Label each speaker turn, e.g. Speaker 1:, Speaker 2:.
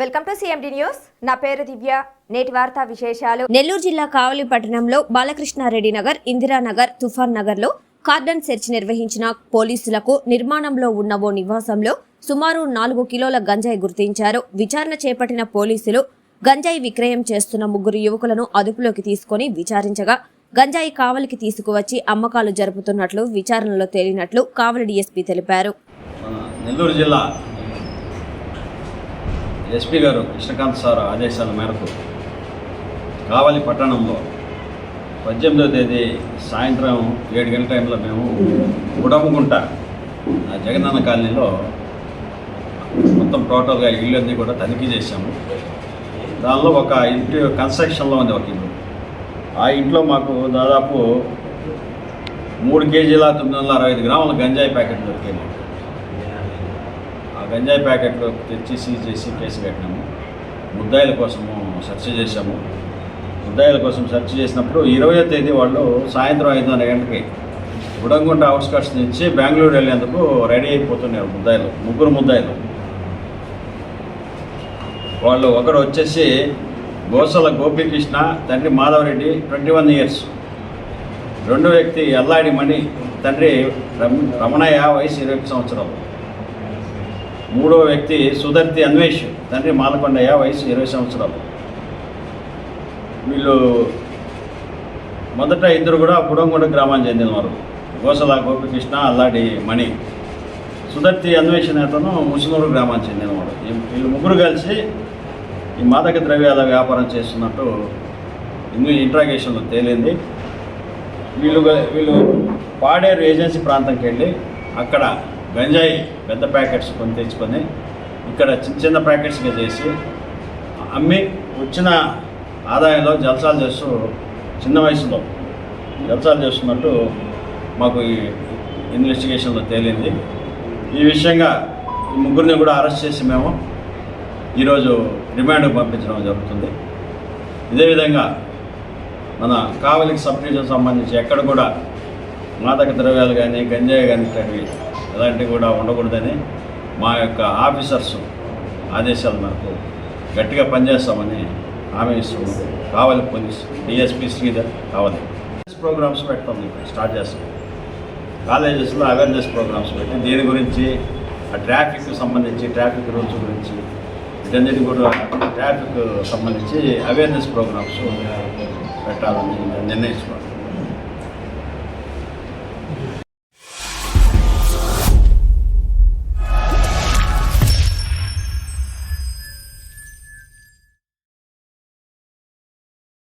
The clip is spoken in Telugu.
Speaker 1: వెల్కమ్ టు సిఎండి న్యూస్ నా పేరు దివ్య. నేటి వార్తా విశేషాలు. నెల్లూరు జిల్లా కావలి పట్టణంలో బాలకృష్ణారెడ్డి నగర్ ఇందిరానగర్ తుఫాన్ నగర్లో కార్డన్ సెర్చ్ నిర్వహించిన పోలీసులకు నిర్మాణంలో ఉన్న ఓ నివాసంలో సుమారు నాలుగు కిలోల గంజాయి గుర్తించారు. విచారణ చేపట్టిన పోలీసులు గంజాయి విక్రయం చేస్తున్న ముగ్గురు యువకులను అదుపులోకి తీసుకొని విచారించగా గంజాయి కావలికి తీసుకువచ్చి అమ్మకాలు జరుపుతున్నట్లు విచారణలో తేలినట్లు కావలి డీఎస్పీ తెలిపారు.
Speaker 2: నెల్లూరు జిల్లా ఎస్పీ గారు కృష్ణకాంత్ సార్ ఆదేశాల మేరకు కావలి పట్టణంలో పద్దెనిమిదో తేదీ సాయంత్రం ఏడు గంటల టైంలో మేము ఉడమగుంట ఆ జగనన్న కాలనీలో మొత్తం టోటల్గా ఇల్లు కూడా తనిఖీ చేశాము. దానిలో ఒక ఇంటి కన్స్ట్రక్షన్లో ఉంది ఒక ఇల్లు. ఆ ఇంట్లో మాకు దాదాపు మూడు కేజీల తొమ్మిది వందల అరవై ఐదు గ్రాముల గంజాయి ప్యాకెట్ దొరికాయి ఆ గంజాయి ప్యాకెట్లు తెచ్చి సీజ్ చేసి కేసు కట్టినాము. ముద్దాయిల కోసము సెర్చ్ చేశాము. ముద్దాయిల కోసం సెర్చ్ చేసినప్పుడు ఇరవయో తేదీ వాళ్ళు సాయంత్రం ఐదున్నర గంటకి గుడంగుంట అవుట్స్కట్స్ నుంచి బెంగళూరు వెళ్ళేందుకు రెడీ అయిపోతున్నారు ముద్దాయిలు ముగ్గురు ముద్దాయిలు. వాళ్ళు ఒకడు వచ్చేసి గోసల గోపీకృష్ణ తండ్రి మాధవరెడ్డి ట్వంటీ వన్ ఇయర్స్. రెండో వ్యక్తి ఎల్లాడి మణి తండ్రి రమ- రమణయ్య వయసు ఇరవై సంవత్సరాలు. మూడో వ్యక్తి సుధర్తి అన్వేష్. తండ్రి మాలకొండయ్య వయసు ఇరవై సంవత్సరాలు. వీళ్ళు మొదట ఇద్దరు కూడా పుడంగొండ గ్రామానికి చెందినవారు. గోసల గోపికృష్ణ అల్లాడి మణి. సుధర్తి అన్వేషణ అతను ముసునూరు గ్రామానికి చెందినవాడు. వీళ్ళు ముగ్గురు కలిసి ఈ మాదక ద్రవ్యాల వ్యాపారం చేస్తున్నట్టు ఇన్ని ఇంట్రాగేషన్లో తేలింది. వీళ్ళు వీళ్ళు పాడేరు ఏజెన్సీ ప్రాంతంకి వెళ్ళి అక్కడ గంజాయి పెద్ద ప్యాకెట్స్ కొని తెచ్చుకొని ఇక్కడ చిన్న చిన్న ప్యాకెట్స్గా చేసి అమ్మి వచ్చిన ఆదాయంలో జలసాలు చేస్తూ చిన్న వయసులో జలసాలు చేస్తున్నట్టు మాకు ఈ ఇన్వెస్టిగేషన్లో తేలింది. ఈ విషయంగా ఈ ముగ్గురిని కూడా అరెస్ట్ చేసి మేము ఈరోజు రిమాండ్కి పంపించడం జరుగుతుంది. ఇదే విధంగా మన కావలికి సబ్ సంబంధించి ఎక్కడ కూడా మాదక ద్రవ్యాలు కానీ గంజాయి కానీ ఇట్లాంటివి ఎలాంటివి కూడా ఉండకూడదని మా యొక్క ఆఫీసర్స్ ఆదేశాల మేరకు గట్టిగా పనిచేస్తామని హామీ ఇస్తున్నాం. కావాలి పోలీస్ డిఎస్పీ శ్రీధర్ కావాలి. ప్రోగ్రామ్స్ పెడతాం ఇప్పుడు స్టార్ట్ చేస్తాం. కాలేజెస్లో అవేర్నెస్ ప్రోగ్రామ్స్ పెట్టి. దీని గురించి ఆ ట్రాఫిక్ సంబంధించి ట్రాఫిక్ రూల్స్ గురించి వీటన్నిటి కూడా ట్రాఫిక్ సంబంధించి అవేర్నెస్ ప్రోగ్రామ్స్ పెట్టాలని నిర్ణయించుకోవాలి